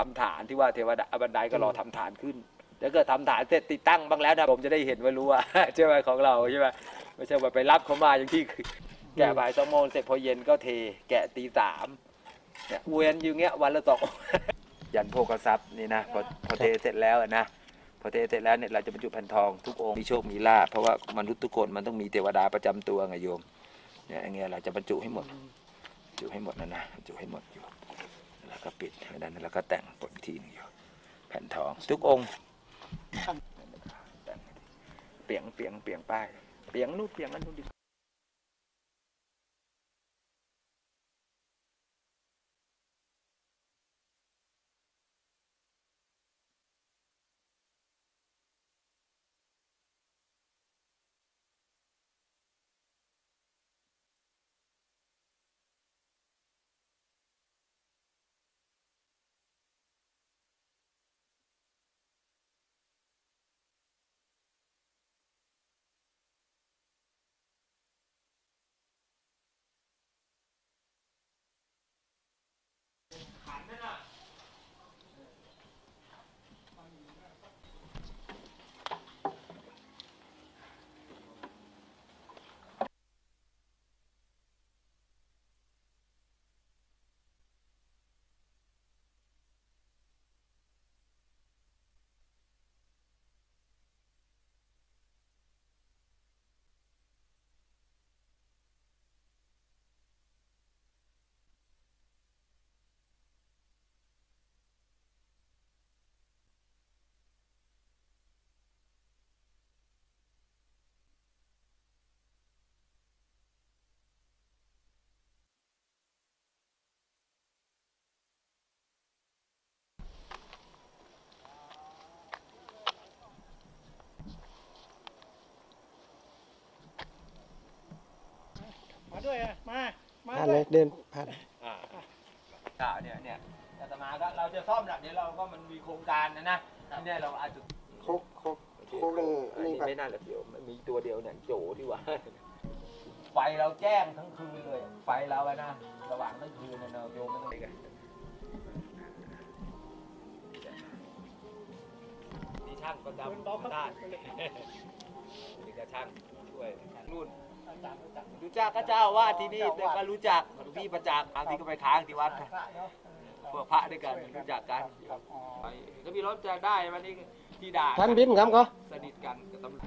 ทำฐานที่ว่าเทวดาบันไดก็รอทำฐานขึ้นแล้วเกิดทำฐานเสร็จติดตั้งบ้างแล้วนะผมจะได้เห็นว่ารู้ว่าใช่ไหมของเราใช่ไหมไม่ใช่ว่าไปรับเขามาอย่างที่แกะบ่ายสองโมงเสร็จพอเย็นก็เท แกะตีสามเนี่ยเวียนอยู่เงี้ยวันละสองยันโภกทรัพย์นี่นะพอพอเทเสร็จแล้วอะนะพอเทเสร็จแล้วเนี่ยเราจะบรรจุแผ่นทองทุกองค์มีโชคมีลาภเพราะว่ามนุษย์ทุกคนมันต้องมีเทวดาประจำตัวไงโยมเนี่ยอย่างเงี้ยเราจะบรรจุให้หมดบรรจุให้หมดนะนะบรรจุให้หมดอยู่ แล้วก็ปิดแล้วนั้นแล้วก็แต่งกดอีกทีหนึงอยู่แผ่นทองทุกองค์แต่งเปียงเปียงเปียงป้ายเปียงนู่นเปียงนั่นนู่นดิ มาด้วยอะมา มาผ่านด้เลวยยเดินผ่านอ่าอ่าเนี่ยเนี่ยอาตมาก็เราจะซ่อมละเดี๋ยวเราก็มันมีโครงการนะนะที่เนี่ยเราอาจจะโคกโคกโคกนี่อันนี่นี้แบบไม่น่าจะเกี่ยวมันมีตัวเดียวเนี่ยโจดีกว่า ไฟเราแจ้งทั้งคืนเลย ไฟเราอะนะระหว่างทั้งคืนนะเราโยมไม่ต้องไปกันนี่ช่างประจำด้านนี่ก็ช่างช่วยนู่นอาจา รย์รู้จักรู้จักก็เจ้าว่าที่นี่แต่ก็รู้จักหลวงพี่ประจักษ์บางทีก็ไปค้างที่วัดพระเนาะพวกพระด้วยกันรู้จักกันครับอ๋อไปถ้ามีรถจะได้วันนี้ที่ด่าท่านบินครับก็สนิทกันกับตำรวจ